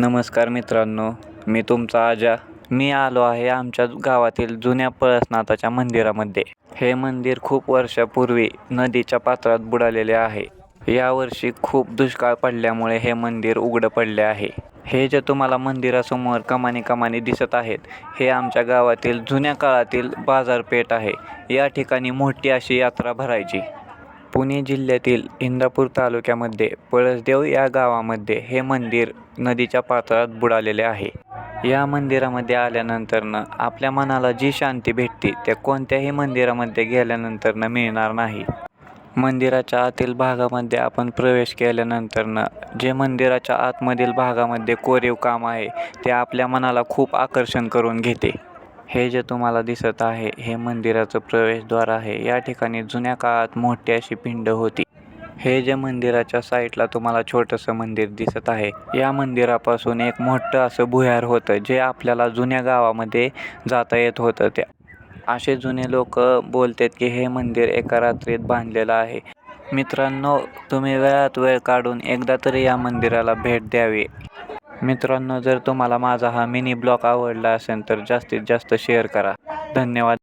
नमस्कार मित्रांनो मी तुमचा आजा. मी आलो आहे आमच्या गावातील जुन्या पळसनाथाच्या मंदिरामध्ये. हे मंदिर खूप वर्षापूर्वी नदीच्या पात्रात बुडालेले आहे. यावर्षी खूप दुष्काळ पडल्यामुळे हे मंदिर उघडं पडले आहे. हे जे तुम्हाला मंदिरासमोर कमानी कमानी दिसत आहेत हे आमच्या गावातील जुन्या काळातील बाजारपेठ आहे. या ठिकाणी मोठी अशी यात्रा भरायची. पुणे जिल्ह्यातील इंदापूर तालुक्यामध्ये पळसदेव या गावामध्ये हे मंदिर नदीच्या पात्रात बुडालेले आहे. या मंदिरामध्ये आल्यानंतरनं आपल्या मनाला जी शांती भेटते त्या कोणत्याही मंदिरामध्ये गेल्यानंतरनं मिळणार नाही. मंदिराच्या आतील भागामध्ये आपण प्रवेश केल्यानंतरनं जे मंदिराच्या आतमधील भागामध्ये कोरीव काम आहे ते आपल्या मनाला खूप आकर्षण करून घेते. हे जे तुम्हाला दिसत आहे हे मंदिराचं प्रवेशद्वार आहे. या ठिकाणी जुन्या काळात मोठी अशी पिंड होती. हे जे मंदिराच्या साईडला तुम्हाला छोटंसं मंदिर दिसत आहे या मंदिरापासून एक मोठं असं भुयार होतं जे आपल्याला जुन्या गावामध्ये जाता येत होतं. त्या असे जुने लोक बोलतात की हे मंदिर एका रात्रीत बांधलेलं आहे. मित्रांनो तुम्ही वेळात वेळ काढून एकदा तरी या मंदिराला भेट द्यावी. मित्रांनो जर तुम्हाला माझा हा मिनी ब्लॉग आवडला असेल तर जास्तीत जास्त शेअर करा. धन्यवाद.